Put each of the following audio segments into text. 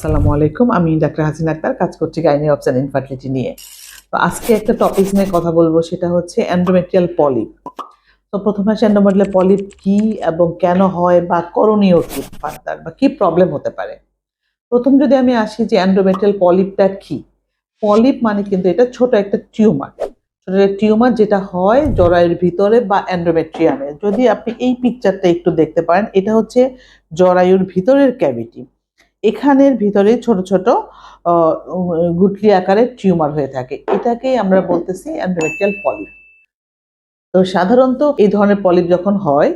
আসসালামু আলাইকুম। আমি ডাক্তার হাসিন আক্তার, কাজ করছি গাইনি অপশন ইনফার্টিলিটি নিয়ে। তো আজকে একটা টপিক নিয়ে কথা বলব, সেটা হচ্ছে অ্যান্ড্রোমেট্রিয়াল পলিপ তো প্রথমে আসে অ্যান্ড্রোমেট্রিয়াল পলিপ কি এবং কেন হয় বা করণীয় কি? ফার্দার, বা কি প্রবলেম হতে পারে? প্রথম যদি আমি আসি যে অ্যান্ড্রোমেট্রিয়াল পলিপটা কি? পলিপ মানে কিন্তু এটা ছোট একটা টিউমার ছোট একটা টিউমার যেটা হয় জরায়ুর ভিতরে বা অ্যান্ড্রোমেট্রিয়ামে যদি আপনি এই পিকচারটা একটু দেখতে পারেন, এটা হচ্ছে জরায়ুর ভিতরের ক্যাভিটি এখানের ভিতরে ছোট ছোট গুটলি আকারের টিউমার হয়ে থাকে। এটাকেই আমরা বলতেছি অ্যান্ড্রোমেট্রিয়াল পলিপ। তো সাধারণত এই ধরনের পলিপ যখন হয়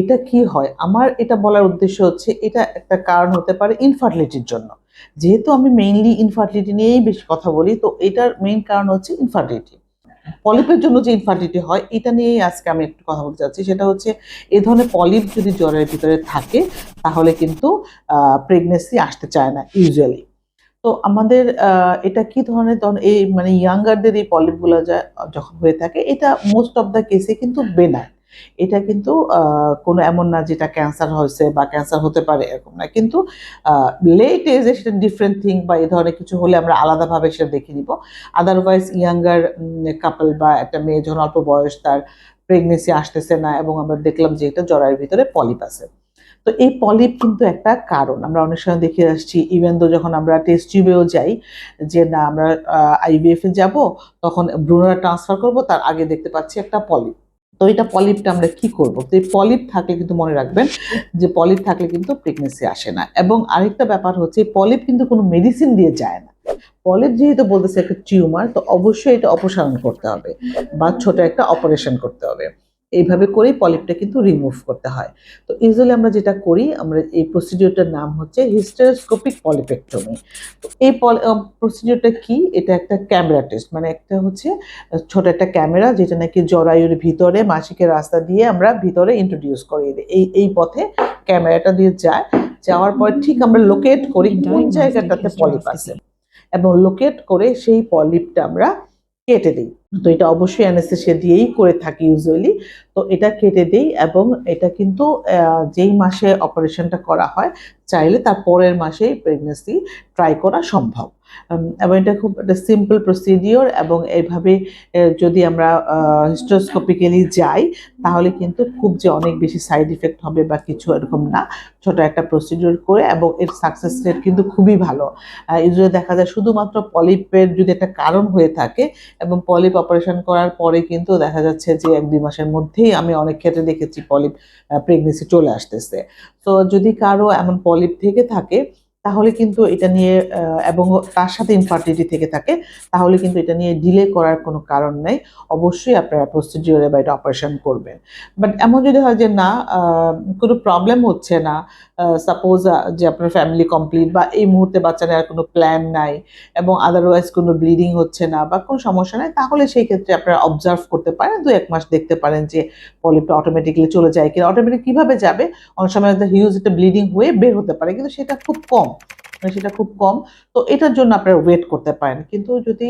এটা কি হয়? আমার এটা বলার উদ্দেশ্য হচ্ছে এটা একটা কারণ হতে পারে ইনফার্টিলিটির জন্য। যেহেতু আমি মেইনলি ইনফার্টিলিটি নিয়েই বেশি কথা বলি, তো এটার মেইন কারণ হচ্ছে ইনফার্টিলিটি পলিপের জন্য যে ইনফার্টিলিটি হয়, এটা নিয়েই আজকে আমি একটু কথা বলতে চাচ্ছি। সেটা হচ্ছে, এ ধরনের পলিপ যদি জ্বরের ভিতরে থাকে, তাহলে কিন্তু প্রেগনেন্সি আসতে চায় না ইউজুয়ালি তো আমাদের এটা কি ধরনের ধরনের এই মানে ইয়াঙ্গারদের এই পলিপগুলো যা, যখন হয়ে থাকে, এটা মোস্ট অফ দ্য কেসে কিন্তু বেনায় এটা কিন্তু কোনো এমন না যেটা ক্যান্সার হয়েছে বা ক্যান্সার হতে পারে এরকম না। কিন্তু লেট এজে সেটা ডিফারেন্ট থিং বা এই ধরনের কিছু হলে আমরা আলাদাভাবে সেটা দেখে নিব। আদারওয়াইজ ইয়াঙ্গার কাপল বা একটা মেয়ে যখন অল্প বয়স তার প্রেগনেন্সি আসতেছে না এবং আমরা দেখলাম যে এটা জরায়ের ভিতরে পলিপ আছে। তো এই পলিপ কিন্তু একটা কারণ। আমরা অনেক সময় দেখে আসছি ইভেন তো যখন আমরা টেস্ট টিউবেও যাই, যে না আমরা আইবিএফ এ যাব, তখন ভ্রূণরা ট্রান্সফার করব, তার আগে দেখতে পাচ্ছি একটা পলিপ তো এটা পলিপটা আমরা কি করব? তো এই পলিপ থাকলে কিন্তু মনে রাখবেন যে পলিপ থাকলে কিন্তু প্রেগনেন্সি আসে না। এবং আরেকটা ব্যাপার হচ্ছে পলিপ কিন্তু কোনো মেডিসিন দিয়ে যায় না। পলিপ যেহেতু বলতেছে একটা টিউমার তো অবশ্যই এটা অপসারণ করতে হবে বা ছোট একটা অপারেশন করতে হবে। এইভাবে করেই পলিপটা কিন্তু রিমুভ করতে হয়। তো ইউজুয়ালি আমরা যেটা করি আমরা এই প্রসিডিওরটার নাম হচ্ছে হিস্টেরোস্কোপিক পলিপেক্টমি তো এই প্রসিডিওরটা কি? এটা একটা ক্যামেরা টেস্ট মানে একটা হচ্ছে ছোট একটা ক্যামেরা যেটা নাকি জরায়ুর ভিতরে মাসিকের রাস্তা দিয়ে আমরা ভিতরে ইন্ট্রোডিউস করিয়ে দিই। এই এই পথে ক্যামেরাটা দিয়ে যায়। যাওয়ার পর ঠিক আমরা লোকেট করি কোন জায়গাটাতে পলিপ আছে। এবং লোকেট করে সেই পলিপটা আমরা কেটে দিই। তো এটা অবশ্যই অ্যানেস্থেসিয়া দিয়েই করে থাকি ইউজুয়ালি তো এটা কেটে দিই এবং এটা কিন্তু যেই মাসে অপারেশনটা করা হয়, চাইলে তার পরের মাসেই প্রেগনেন্সি ট্রাই করা সম্ভব। এবং এটা খুব একটা সিম্পল প্রসিডিওর এবং এইভাবে যদি আমরা হিস্টোস্কোপিক্যালি যাই, তাহলে কিন্তু খুব যে অনেক বেশি সাইড ইফেক্ট হবে বা কিছু এরকম না। ছোট একটা প্রসিডিওর করে এবং এর সাকসেস রেট কিন্তু খুবই ভালো। ইউজুয়ালি দেখা যায় শুধুমাত্র পলিপের যদি একটা কারণ হয়ে থাকে এবং পলিপ অপারেশন করার পরে কিন্তু দেখা যাচ্ছে যে এক দুই মাসের মধ্যেই আমি অনেক ক্ষেত্রে দেখেছি পলিপ প্রেগনেন্সি চলে আসতেছে। তো যদি কারও এমন পলিপ থেকে থাকে তাহলে কিন্তু এটা নিয়ে এবং তার সাথে ইনফার্টিলিটি থেকে থাকে, তাহলে কিন্তু এটা নিয়ে ডিলে করার কোনো কারণ নেই। অবশ্যই আপনারা প্রসিডিওরে বা এটা অপারেশন করবেন। বাট এমন যদি হয় যে না কোনো প্রবলেম হচ্ছে না সাপোজ যে আপনার ফ্যামিলি কমপ্লিট বা এই মুহূর্তে বাচ্চা নেওয়ার কোনো প্ল্যান নাই এবং আদারওয়াইজ কোনো ব্লিডিং হচ্ছে না বা কোনো সমস্যা নাই, তাহলে সেই ক্ষেত্রে আপনারা অবজার্ভ করতে পারেন, দু এক মাস দেখতে পারেন যে পলিপটা অটোমেটিকলি চলে যায় কিনা। অটোমেটিক কীভাবে যাবে? অনেক সময় হিউজ একটা ব্লিডিং হয়ে বের হতে পারে, কিন্তু সেটা খুব কম। সেটা খুব কম। তো এটার জন্য আপনারা ওয়েট করতে পারেন। কিন্তু যদি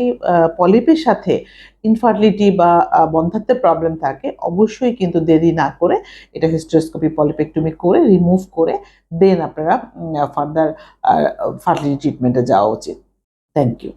পলিপের সাথে ইনফার্টিলিটি বা বন্ধাত্বের প্রবলেম থাকে, অবশ্যই কিন্তু দেরি না করে এটা হিস্টোস্কোপি পলিপেক্টমি করে রিমুভ করে দেন আপনারা ফার্দার ফার্টিলিটি ট্রিটমেন্টে যাওয়া উচিত। Thank you